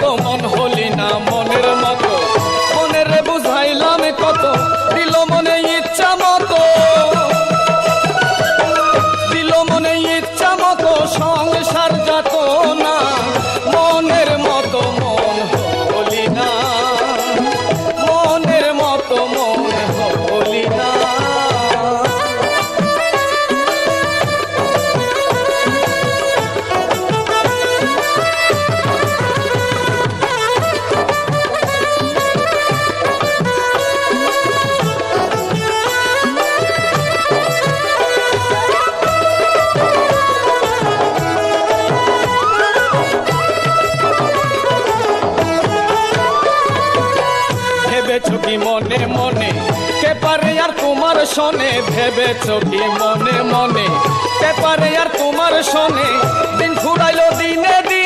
কত মন হলি না মনের মতো মনের বুঝাইলাম কত, দিল মনে ইচ্ছা মতো। দিল মনে ইচ্ছা মতো সংসার যাত না। কি মনে মনে কে পারে আর তোমার শোনে ভেবেছ কি মনে মনে কে পারে আর তোমার শোনে দিন ফুরাইলো দিনে দিনে দিন।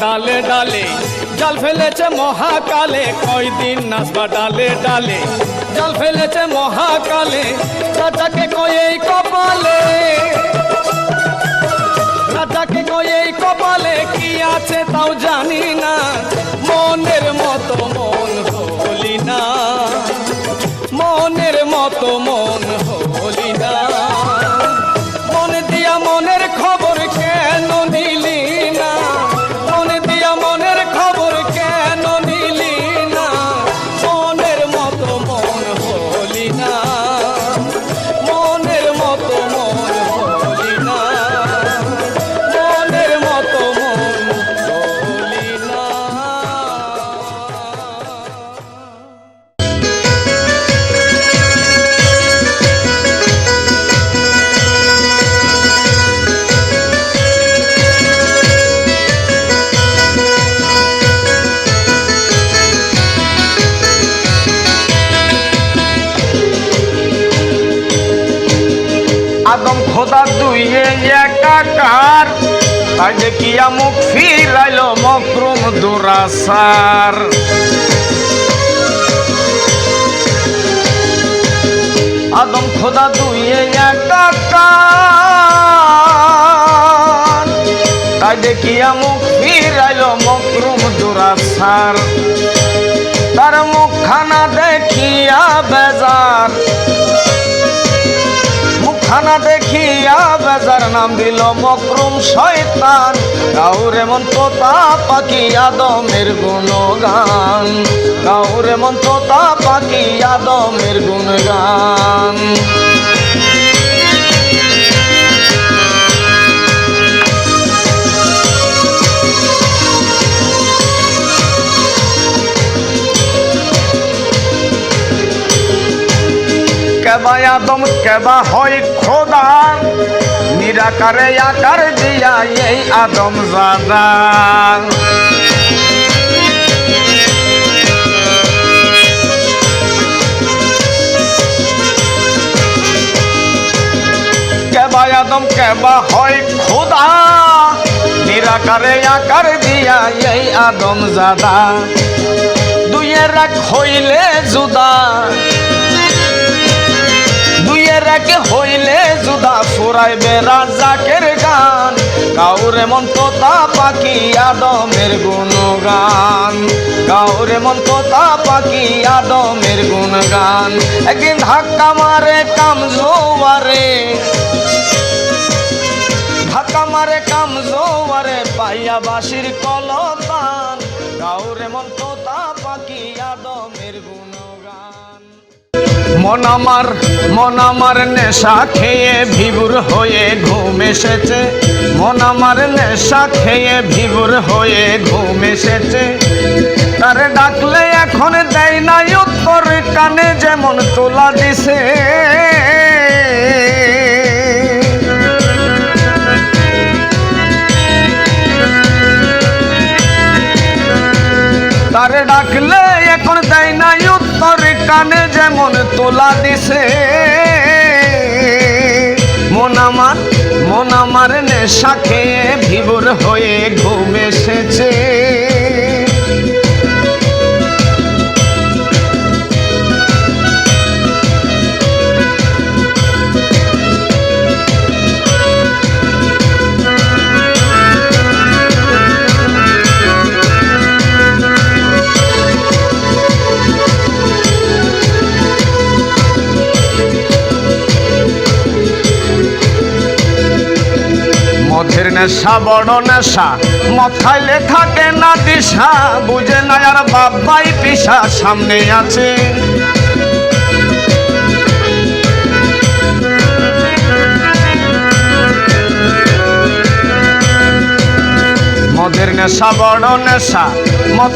ডালে ডালে, জাল ফেলেছে মহাকালে, কয়দিন নাচবা ডালে ডালে। জাল ফেলেছে মহাকালে, রাজাকে এই কপালে। রাজাকে এই কপালে, কি আছে তাও জানি না। দেখিয়া মুখ ফিরাইল মকরুম দুরাসার। আদম খোদা দুইয়ে তাই দেখিয়া মুখ ফিরাইল মকরুম দুরাসার। তার মুখখানা দেখিয়া বেজার। মুখখানা বেজার নাম দিল মকরুম শয়তান। কাউর এমন তোতা পাখি আদমের গুণগান। কাউর এমন তোতা পাখি আদমের গুণগান। কেবা আদম, কেবা হয় খোদা। নিরাকারে আকার দিয়া এই আদম জাদা। কেবা আদম, কেবা হয় খোদা। নিরাকারে আকার দিয়া এই আদম জাদা। দুইয়ের এক হইলে জুদা। ফুরাইবে রাজাকের গান? কাউরে মন তোতা পাখি আদমের গুণগান। কাউরে মন তোতা পাখি আদমের গুণগান। একদিন ধাক্কা মারে কাম জোয়ারে। ধাক্কা মারে কাম জোয়ারে, পাইয়া বাসির কলতান মন আমার মন আমার নেশা খেয়ে ভিবুর হয়ে ঘুম এসেছে। মন আমার নেশা খেয়ে ভিবুর হয়ে ঘুম এসেছে। তারে ডাকলে এখন দেয় না উত্তর, কানে যেমন তোলা দিছে। তারে ডাকলে কানে যেমন তোলা দিছে মন আমার মন আমার নেশা খেয়ে ভিবর হয়ে ঘুম এসেছে। নেশা, বড় নেশা। মথাইলে থাকে না দিশা, বুঝে না আর বাবাই পিসা সামনে আছে। মদের নেশা, বড় নেশা। মদ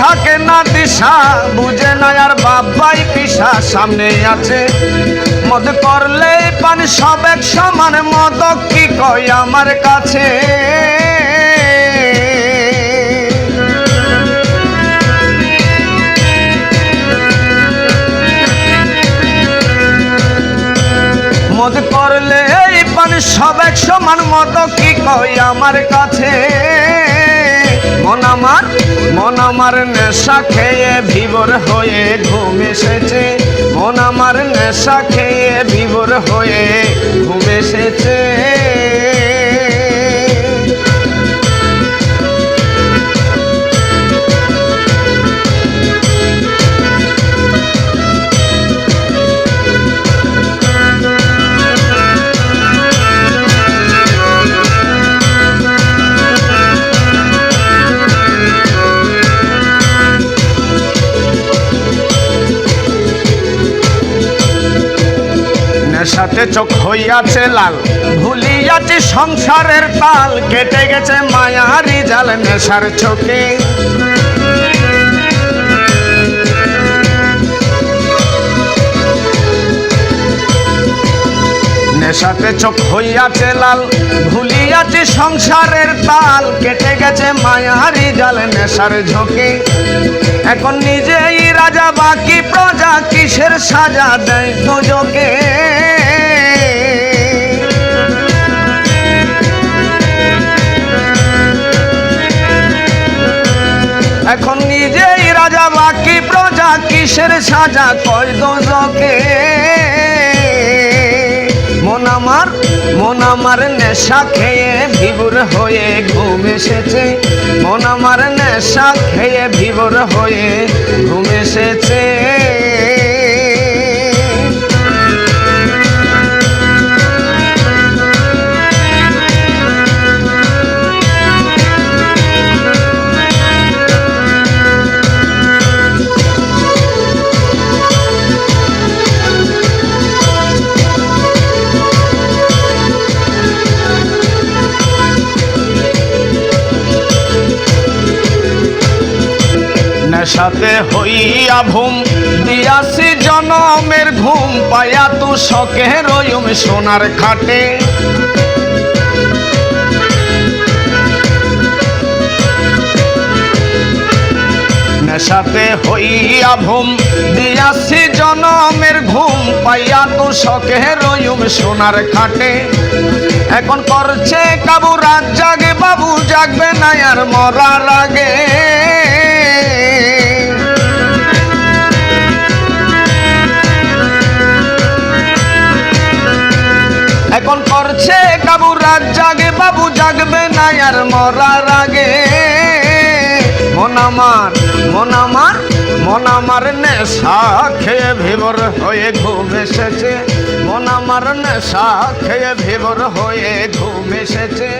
থাকে না দিশা, বুঝে না আর বাবাই পিসা সামনে আছে। মদ করলে পান সব এক সমান। মদ কি কয় আমার কাছে? মদ করলে পান সব এক সমান। মদ কি কয় আমার কাছে? মন আমার মন আমার নেশা খেয়ে বিবর হয়ে ঘুম এসেছে। মন আমার নেশা খেয়ে বিবর হয়ে ঘুম এসেছে। নেশাতে চোখ হইয়াছে লাল। ভুলিয়াছি সংসারের তাল, কেটে গেছে মায়ারি জাল নেশার চোখে নেশাতে চোখ হইয়াছে লাল, ভুলিয়াছি সংসারের তাল, কেটে গেছে মায়ারি জাল নেশার ঝোঁকে। এখন নিজেই রাজা, বাকি প্রজা কিসের সাজা দেয় দুজকে? কিসের সাজা কয় দোজকে মন আমার মন আমার নেশা খেয়ে ভিবর হয়ে ঘুম এসেছে। মন আমার নেশা খেয়ে ভিবর হয়ে ঘুম এসেছে। হইয়া ভুম দিয়াছি জনমের ঘুম, পায়া তু শখে রয়ুম সোনার খাটে। নেশাতে হইয়া ভুম দিয়াছি জনমের ঘুম পাইয়া তু শখে রয়ুম সোনার খাটে। এখন করছে কাবু, রাত জাগে, বাবু জাগবে না আর মরার আগে এখন করছে কাবু রাত জাগে, বাবু জাগবে না আর মরার আগে। মন আমার মন আমার মন আমার নেশা খেয়ে ভিবর হয়ে ঘুম এসেছে। মন আমার নেশা খেয়ে ভিবর হয়ে ঘুম এসেছে।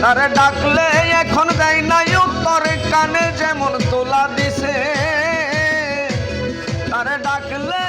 তারে ডাকলে এখন দেয় না উত্তর, কানে যেমন তোলা দিছে। তারে ডাকলে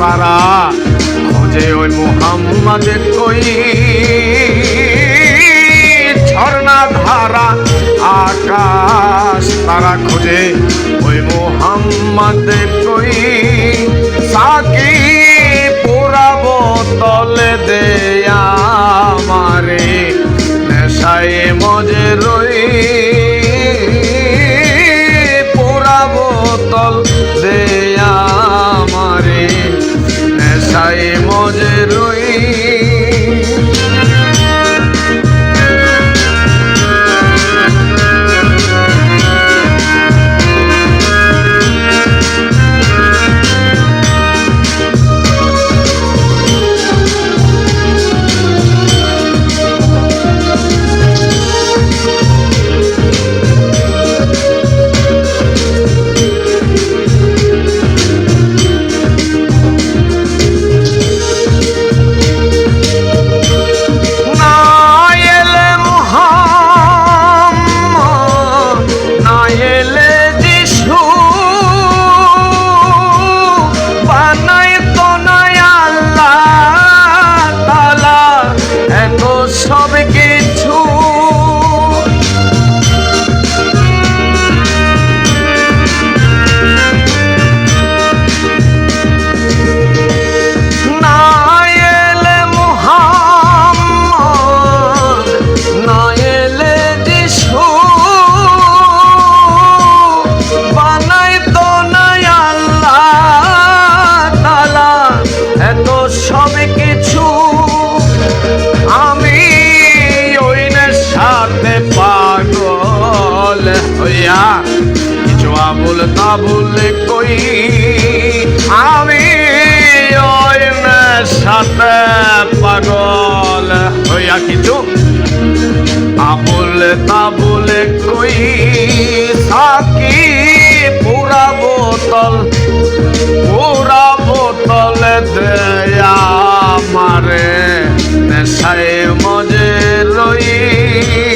তারা খোঁজে ওই মোহাম্মদের কই? ঝর্ণা ধারা, আকাশ তারা খোঁজে ওই মোহাম্মদের কই? সাকি পোড়াব তলে দেয়া মারে নেশায় মজে রয়ে Israel. বলে তা বলে কই সাকি? পুরা বোতল পুরা বোতল দেয়া মারে নেশায় মজে রই।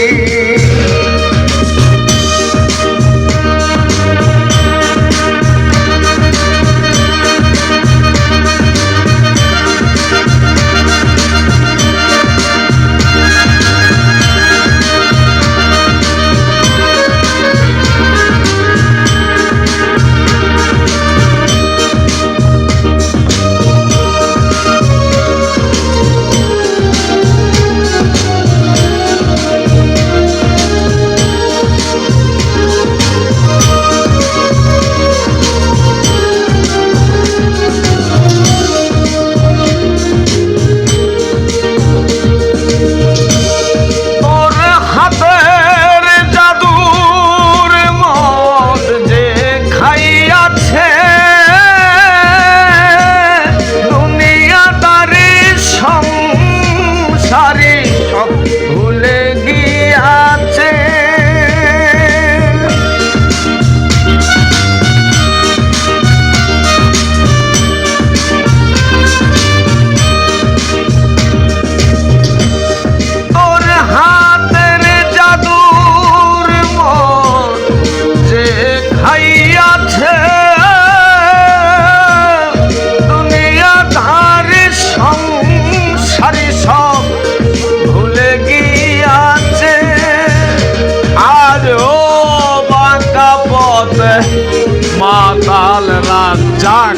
যাক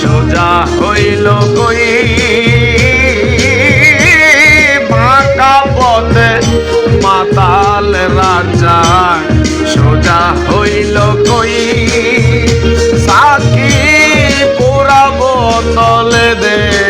সোজা হইল কই? বাঁকা পথে মাতাল রাজা, সোজা হইল কই? সাকি পোড়া বোতলে দেয়